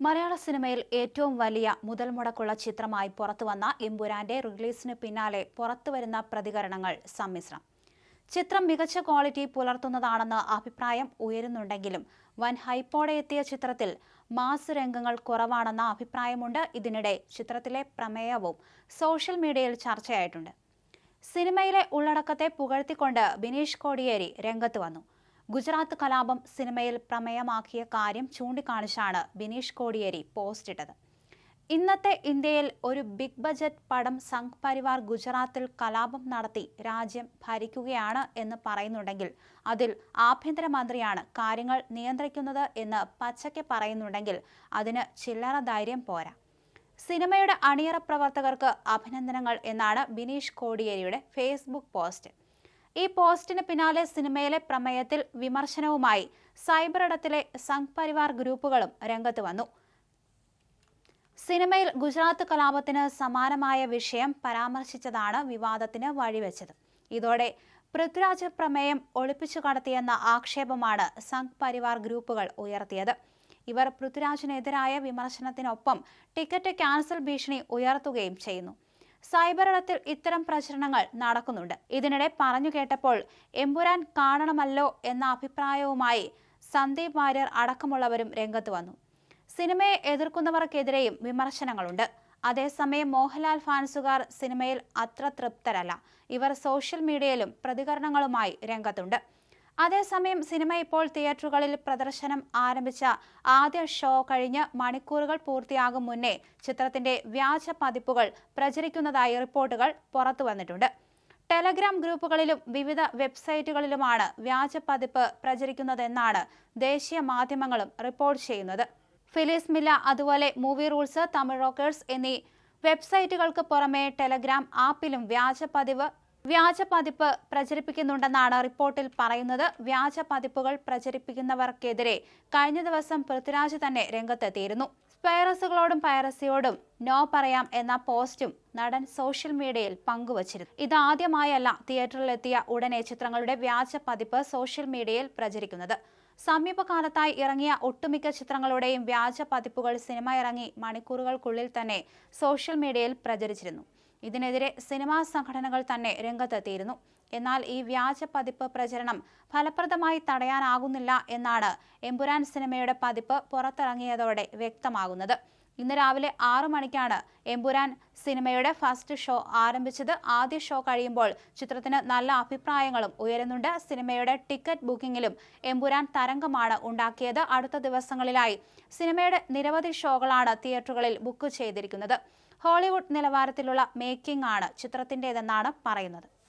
മലയാള സിനിമയിൽ ഏറ്റവും വലിയ മുതൽ മുടക്കുള്ള ചിത്രമായി പുറത്തുവന്ന എമ്പുരാന്റെ റിലീസിന് പിന്നാലെ പുറത്തുവരുന്ന പ്രതികരണങ്ങൾ സമ്മിശ്രം. ചിത്രം മികച്ച ക്വാളിറ്റി പുലർത്തുന്നതാണെന്ന് അഭിപ്രായം ഉയരുന്നുണ്ടെങ്കിലും വൻ ഹൈപ്പോടെ എത്തിയ ചിത്രത്തിൽ മാസ് രംഗങ്ങൾ കുറവാണെന്ന അഭിപ്രായമുണ്ട്. ഇതിനിടെ ചിത്രത്തിലെ പ്രമേയവും സോഷ്യൽ മീഡിയയിൽ ചർച്ചയായിട്ടുണ്ട്. സിനിമയിലെ ഉള്ളടക്കത്തെ പുകഴ്ത്തിക്കൊണ്ട് ബിനീഷ് കോടിയേരി രംഗത്ത് വന്നു. ഗുജറാത്ത് കലാപം സിനിമയിൽ പ്രമേയമാക്കിയ കാര്യം ചൂണ്ടിക്കാണിച്ചാണ് ബിനീഷ് കോടിയേരി പോസ്റ്റ് ഇട്ടത്. ഇന്നത്തെ ഇന്ത്യയിൽ ഒരു ബിഗ് ബജറ്റ് പടം സംഘ് പരിവാർ ഗുജറാത്തിൽ കലാപം നടത്തി രാജ്യം ഭരിക്കുകയാണ് എന്ന് പറയുന്നുണ്ടെങ്കിൽ അതിൽ ആഭ്യന്തരമന്ത്രിയാണ് കാര്യങ്ങൾ നിയന്ത്രിക്കുന്നത് എന്ന് പച്ചയ്ക്ക് പറയുന്നുണ്ടെങ്കിൽ അതിന് ചില്ലറ ധൈര്യം പോരാ. സിനിമയുടെ അണിയറ പ്രവർത്തകർക്ക് അഭിനന്ദനങ്ങൾ എന്നാണ് ബിനീഷ് കോടിയേരിയുടെ ഫേസ്ബുക്ക് പോസ്റ്റ്. ഈ പോസ്റ്റിന് പിന്നാലെ സിനിമയിലെ പ്രമേയത്തിൽ വിമർശനവുമായി സൈബർ ഇടത്തിലെ സംഘ് പരിവാർ ഗ്രൂപ്പുകളും രംഗത്ത് വന്നു. സിനിമയിൽ ഗുജറാത്ത് കലാപത്തിന് സമാനമായ വിഷയം പരാമർശിച്ചതാണ് വിവാദത്തിന് വഴിവെച്ചത്. ഇതോടെ പൃഥ്വിരാജ് പ്രമേയം ഒളിപ്പിച്ചു കടത്തിയെന്ന ആക്ഷേപമാണ് സംഘ് പരിവാർ ഗ്രൂപ്പുകൾ ഉയർത്തിയത്. ഇവർ പൃഥ്വിരാജിനെതിരായ വിമർശനത്തിനൊപ്പം ടിക്കറ്റ് ക്യാൻസൽ ഭീഷണി ഉയർത്തുകയും ചെയ്യുന്നു. സൈബർ ഇടത്തിൽ ഇത്തരം പ്രചരണങ്ങൾ നടക്കുന്നുണ്ട്. ഇതിനിടെ പറഞ്ഞു കേട്ടപ്പോൾ എമ്പുരാൻ കാണണമല്ലോ എന്ന അഭിപ്രായവുമായി സന്ദീപ് വാര്യർ അടക്കമുള്ളവരും രംഗത്ത് വന്നു. സിനിമയെ എതിർക്കുന്നവർക്കെതിരെയും വിമർശനങ്ങളുണ്ട്. അതേസമയം മോഹൻലാൽ ഫാൻസുകാർ സിനിമയിൽ അത്ര തൃപ്തരല്ല. ഇവർ സോഷ്യൽ മീഡിയയിലും പ്രതികരണങ്ങളുമായി രംഗത്തുണ്ട്. അതേസമയം സിനിമ ഇപ്പോൾ തിയേറ്ററുകളിൽ പ്രദർശനം ആരംഭിച്ച ആദ്യ ഷോ കഴിഞ്ഞ് മണിക്കൂറുകൾ പൂർത്തിയാകും മുന്നേ ചിത്രത്തിന്റെ വ്യാജ പതിപ്പുകൾ പ്രചരിക്കുന്നതായി റിപ്പോർട്ടുകൾ പുറത്തു വന്നിട്ടുണ്ട്. ടെലഗ്രാം ഗ്രൂപ്പുകളിലും വിവിധ വെബ്സൈറ്റുകളിലുമാണ് വ്യാജ പതിപ്പ് പ്രചരിക്കുന്നതെന്നാണ് ദേശീയ മാധ്യമങ്ങളും റിപ്പോർട്ട് ചെയ്യുന്നത്. ഫിലിസ് മില്ല അതുപോലെ മൂവി റൂൾസ് തമിഴ് റോക്കേഴ്സ് എന്നീ വെബ്സൈറ്റുകൾക്ക് പുറമെ ടെലഗ്രാം ആപ്പിലും വ്യാജ പതിവ് വ്യാജ പതിപ്പ് പ്രചരിപ്പിക്കുന്നുണ്ടെന്നാണ് റിപ്പോർട്ടിൽ പറയുന്നത്. വ്യാജ പതിപ്പുകൾ പ്രചരിപ്പിക്കുന്നവർക്കെതിരെ കഴിഞ്ഞ ദിവസം പൃഥ്വിരാജ് തന്നെ രംഗത്തെത്തിയിരുന്നു. സ്പൈറസുകളോടും പൈറസിയോടും നോ പറയാം എന്ന പോസ്റ്റും നടൻ സോഷ്യൽ മീഡിയയിൽ പങ്കുവച്ചിരുന്നു. ഇതാദ്യമായല്ല തിയേറ്ററിലെത്തിയ ഉടനെ ചിത്രങ്ങളുടെ വ്യാജ പതിപ്പ് സോഷ്യൽ മീഡിയയിൽ പ്രചരിക്കുന്നത്. സമീപകാലത്തായി ഇറങ്ങിയ ഒട്ടുമിക്ക ചിത്രങ്ങളുടെയും വ്യാജ പതിപ്പുകൾ സിനിമ ഇറങ്ങി മണിക്കൂറുകൾക്കുള്ളിൽ തന്നെ സോഷ്യൽ മീഡിയയിൽ പ്രചരിച്ചിരുന്നു. ഇതിനെതിരെ സിനിമാ സംഘടനകൾ തന്നെ രംഗത്തെത്തിയിരുന്നു. എന്നാൽ ഈ വ്യാജ പതിപ്പ് പ്രചരണം ഫലപ്രദമായി തടയാനാകുന്നില്ല എന്നാണ് എമ്പുരാൻ സിനിമയുടെ പതിപ്പ് പുറത്തിറങ്ങിയതോടെ വ്യക്തമാകുന്നത്. ഇന്ന് രാവിലെ ആറു മണിക്കാണ് എമ്പുരാൻ സിനിമയുടെ ഫസ്റ്റ് ഷോ ആരംഭിച്ചത്. ആദ്യ ഷോ കഴിയുമ്പോൾ ചിത്രത്തിന് നല്ല അഭിപ്രായങ്ങളും ഉയരുന്നുണ്ട്. സിനിമയുടെ ടിക്കറ്റ് ബുക്കിംഗിലും എമ്പുരാൻ തരംഗമാണ് ഉണ്ടാക്കിയത്. അടുത്ത ദിവസങ്ങളിലായി സിനിമയുടെ നിരവധി ഷോകളാണ് തിയേറ്ററുകളിൽ ബുക്ക് ചെയ്തിരിക്കുന്നത്. ഹോളിവുഡ് നിലവാരത്തിലുള്ള മേക്കിംഗ് ആണ് ചിത്രത്തിന്റെതെന്നാണ് പറയുന്നത്.